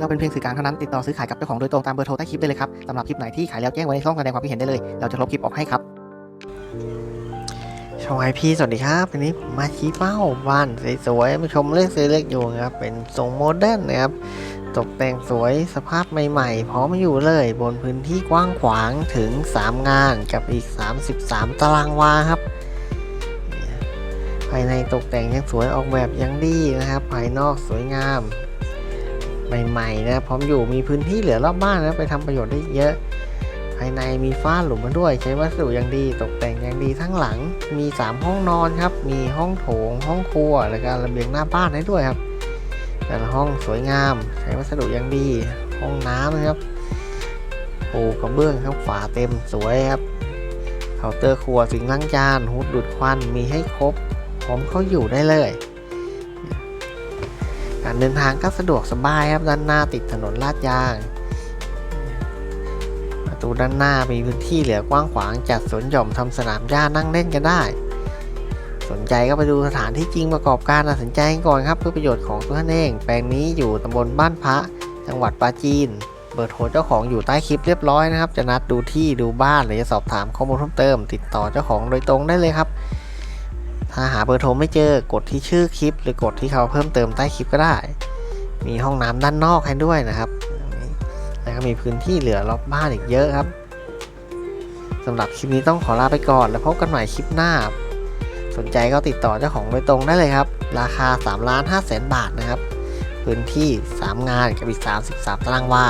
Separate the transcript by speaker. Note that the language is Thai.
Speaker 1: เราเป็นเพียงสื่อกลางเท่านั้นติดต่อซื้อขายกับเจ้าของโดยตรงตามเบอร์โทรใต้คลิปได้เลยครับสำหรับคลิปไหนที่ขายแล้วแจ้งไว้ในช่องแสดงความคิดเห็นได้เลย เราจะลบคลิปออกให้ครับ
Speaker 2: ชวายพี่สวัสดีครับวันนี้มาชี้เป้าบ้านสวยๆมาชมเลือกซื้อเลือกอยู่นะครับเป็นทรงโมเดิร์นนะครับตกแต่งสวยสภาพใหม่ๆ พร้อมอยู่เลยบนพื้นที่กว้างขวางถึง 3 งานกับอีก 33 ตารางวาครับ ภายในตกแต่งยังสวยออกแบบยังดีนะครับ ภายนอกสวยงาม ใหม่ๆนะพร้อมอยู่มีพื้นที่เหลือรอบบ้านนะไปทำประโยชน์ได้เยอะ ภายในมีฝ้าหลุมมาด้วย ใช้วัสดุอย่างดีตกแต่งอย่างดีทั้งหลัง มี 3 ห้องนอนครับ มีห้องโถง ห้องครัว แล้วก็ระเบียงหน้าบ้านให้ด้วยครับ แต่ละห้องสวยงาม ใช้วัสดุอย่างดี ห้องน้ำนะครับปูกระเบื้องครับฝาเต็มสวยครับเคาน์เตอร์ครัวสิงล้างจานฮุดดูดควันมีให้ครบพร้อมเข้าอยู่ได้เลย การเดินทางก็สะดวกสบายครับด้านหน้าติดถนนลาดยาง ประตูด้านหน้ามีพื้นที่เหลือกว้างขวางจัดสวนหย่อมทำสนามหญ้านั่งเล่นกันได้ สนใจก็ไปดูสถานที่จริงประกอบการตัดสินใจก่อนครับเพื่อประโยชน์ของตัวท่านเอง แปลงนี้อยู่ตำบลบ้านพระ จังหวัดปราจีน เบอร์โทรเจ้าของอยู่ใต้คลิปเรียบร้อยนะครับ จะนัดดูที่ดูบ้านหรือจะสอบถามข้อมูลเพิ่มเติม ติดต่อเจ้าของโดยตรงได้เลยครับ ถ้าหาเบอร์โทรไม่เจอกดที่ชื่อคลิป หรือกดที่เขาเพิ่มเติมใต้คลิปก็ได้ มีห้องน้ำด้านนอกให้ด้วยนะครับ แล้วก็มีพื้นที่เหลือรอบบ้านอีกเยอะครับสำหรับคลิปนี้ต้องขอลาไปก่อน แล้วพบกันใหม่คลิปหน้า สนใจก็ติดต่อเจ้าของโดยตรงได้เลยครับ ราคา3ล้าน5แสนบาทนะครับ พื้นที่ 3 งานกับอีก 33 ตารางวา